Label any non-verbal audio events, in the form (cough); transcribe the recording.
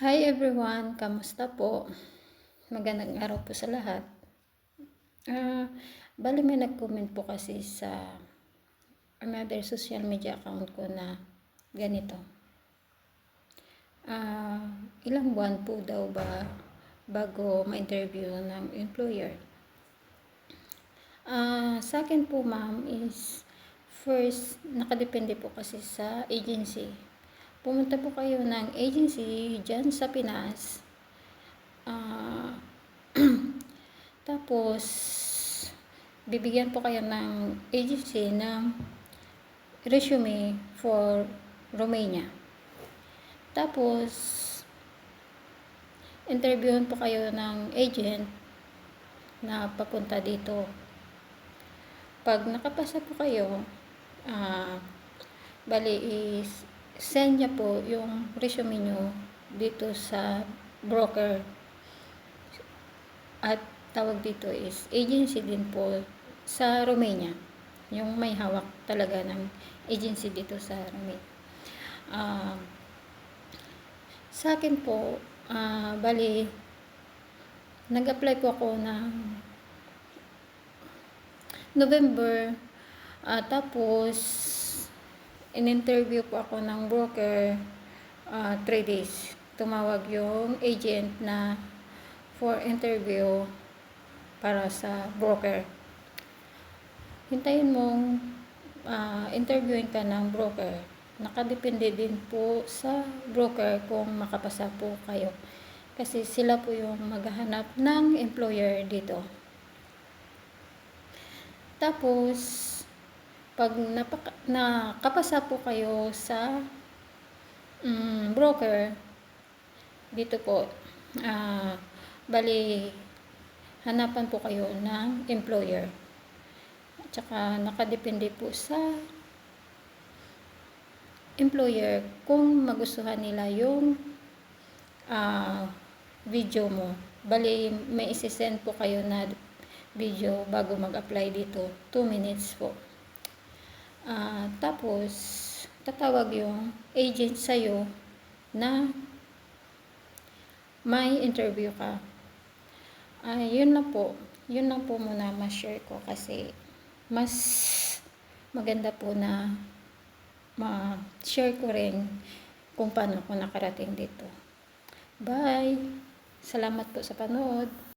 Hi everyone, kamusta po? Magandang araw po sa lahat. Ah, bali may nag-comment po kasi sa another social media account ko na ganito. Ah, ilang buwan po daw ba bago ma-interview ng employer? Ah, sa akin po ma'am is first nakadepende po kasi sa agency pumunta po kayo ng agency dyan sa Pinas. Ah, (clears throat) tapos, bibigyan po kayo ng agency ng resume for Romania. Tapos, interviewin po kayo ng agent na papunta dito. Pag nakapasa po kayo, ah, bali is send niya po yung resume nyo dito sa broker. At tawag dito is agency din po sa Romania. Yung may hawak talaga ng agency dito sa Romania. Uh, sa akin po, uh, bali, nag-apply po ako ng November, uh, tapos in-interview po ako ng broker 3 uh, days. Tumawag yung agent na for interview para sa broker. Hintayin mong uh, interviewin ka ng broker. Nakadepende din po sa broker kung makapasa po kayo. Kasi sila po yung maghahanap ng employer dito. Tapos, pag napaka, nakapasa po kayo sa um, broker, dito po, uh, bali, hanapan po kayo ng employer. At saka nakadepende po sa employer kung magustuhan nila yung uh, video mo. Bali, may isi-send po kayo na video bago mag-apply dito. 2 minutes po. Uh, tapos, tatawag yung agent sa'yo na may interview ka. Uh, yun na po. Yun lang po muna ma-share ko kasi mas maganda po na ma-share ko rin kung paano ko nakarating dito. Bye! Salamat po sa panood.